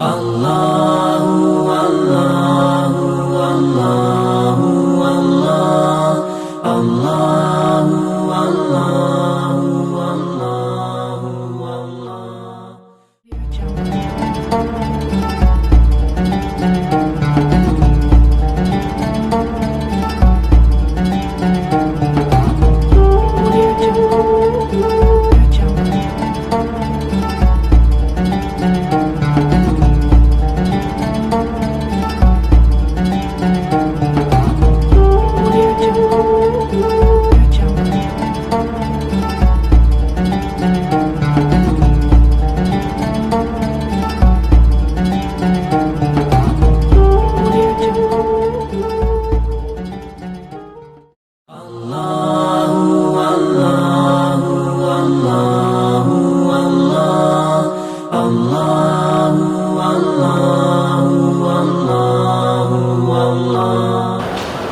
Allah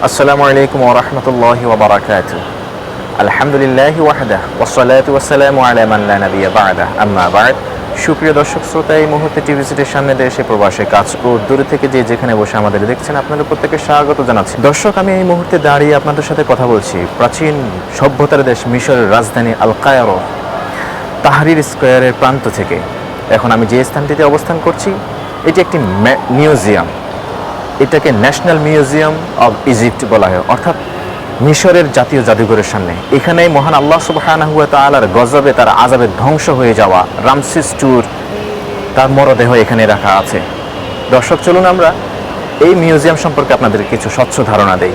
আসসালামু আলাইকুম ওরহমতুল্লাহি ওবরাকাত আলহামদুলিল্লাহ ওয়াহদা ওসলাত ওয়াসালামু আলা মান লা নাবিয়্যা বা'দা। আম্মা বা'দ। সুপ্রিয় দর্শক, শ্রোতা, এই মুহূর্তে টিভি সিটির সামনে দেশে, প্রবাসে, কাজ ও দূরে থেকে যে যেখানে বসে আমাদের দেখছেন, আপনাদের প্রত্যেকে স্বাগত জানাচ্ছি। দর্শক, আমি এই মুহূর্তে দাঁড়িয়ে আপনাদের সাথে কথা বলছি। প্রাচীন সভ্যতার দেশ মিশরের রাজধানী আল কায়রো তাহরির স্কোয়ারের প্রান্ত থেকে। এখন আমি যে স্থানটিতে অবস্থান করছি, এটি একটি মিউজিয়াম। এটাকে ন্যাশনাল মিউজিয়াম অব ইজিপ্ট বলা হয়। অর্থাৎ মিশরের জাতীয় জাদুঘরের সামনে। এখানেই মহান আল্লাহ সুবাহ তালার গজবে তার আজাবে ধ্বংস হয়ে যাওয়া রামসিস টুর তার মরদেহ এখানে রাখা আছে। দর্শক, চলুন আমরা এই মিউজিয়াম সম্পর্কে আপনাদের কিছু স্বচ্ছ ধারণা দেই।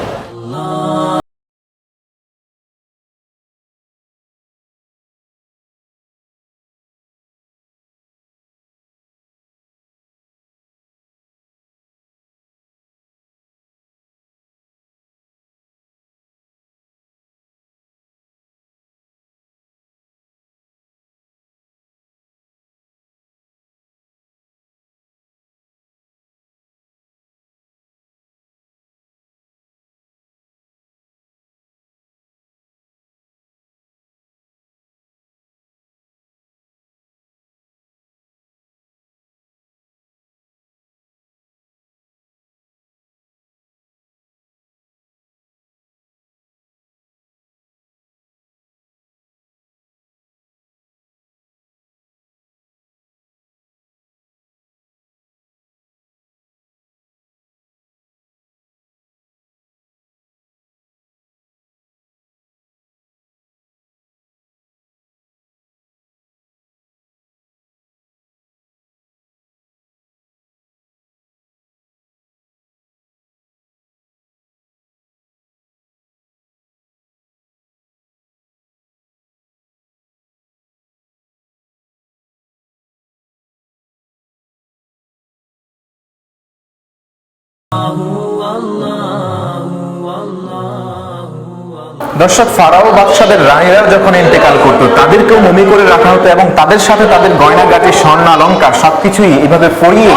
দর্শক, ফারাও বাদশাদের রানীরা যখন ইন্তেকাল করতো, তাদেরকেও মমি করে রাখা হতো এবং তাদের সাথে তাদের গয়নাগাটি, স্বর্ণ, অলঙ্কার সবকিছুই এভাবে পরিয়ে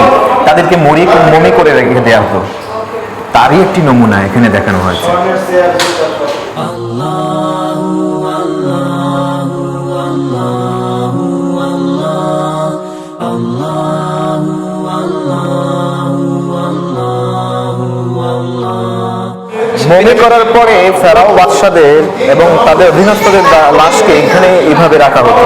তাদেরকে মরি, মমি করে রেখে দেওয়া হতো। তারই একটি নমুনা এখানে দেখানো হয়েছে। মমি করার পরে ফেরাও বাদশাদের এবং তাদের অধীনস্থদের লাশকে এখানে এইভাবে রাখা হতো।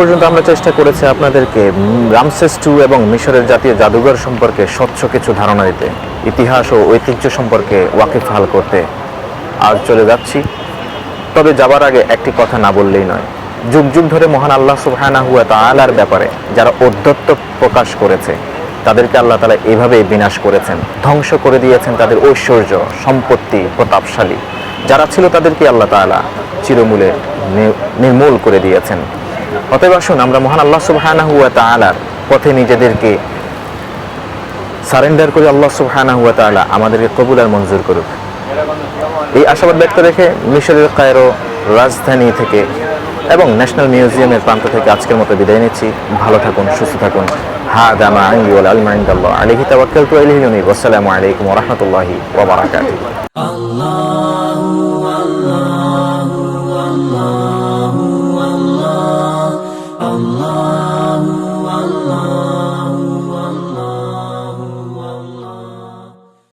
পর্যন্ত আমরা চেষ্টা করেছি আপনাদেরকে রামসেস টু এবং মিশরের জাতীয় জাদুঘর সম্পর্কে স্বচ্ছ কিছু ধারণা দিতে, ইতিহাস ও ঐতিহ্য সম্পর্কে ওয়াকিফহাল করতে আজ চলে যাচ্ছি। তবে যাবার আগে একটি কথা না বললেই নয়, যুগ যুগ ধরে মহান আল্লাহ সুবহানাহু ওয়া তাআলার ব্যাপারে যারা অধ্যত্ত প্রকাশ করেছে, তাদেরকে আল্লাহ তাআলা এভাবেই বিনাশ করেছেন, ধ্বংস করে দিয়েছেন তাদের ঐশ্বর্য, সম্পত্তি, প্রতাপশালী, যারা ছিল তাদেরকে আল্লাহ তাআলা চিরমূলে নির্মূল করে দিয়েছেন। অতএব আসুন আমরা মহান আল্লাহ সুবহানাহু ওয়া তাআলার পথে নিজেদেরকে সারেন্ডার করে, আল্লাহ সুবহানাহু ওয়া তাআলা আমাদেরকে কবুল আর মঞ্জুর করুক। এই আশাবাদ ব্যক্ত রেখে মিশরের কায়রো রাজধানী থেকে এবং ন্যাশনাল মিউজিয়ামের প্রান্ত থেকে আজকের মতো বিদায় নিচ্ছি। ভালো থাকুন, সুস্থ থাকুন। হা দামা আইন ওয়াল আলমা ইনদাল্লাহ আলাইহি তাওয়াক্কালতু আলাইহি ওয়া আসসালামু আলাইকুম ওয়া রাহমাতুল্লাহি ওয়া বারাকাতুহু। Allah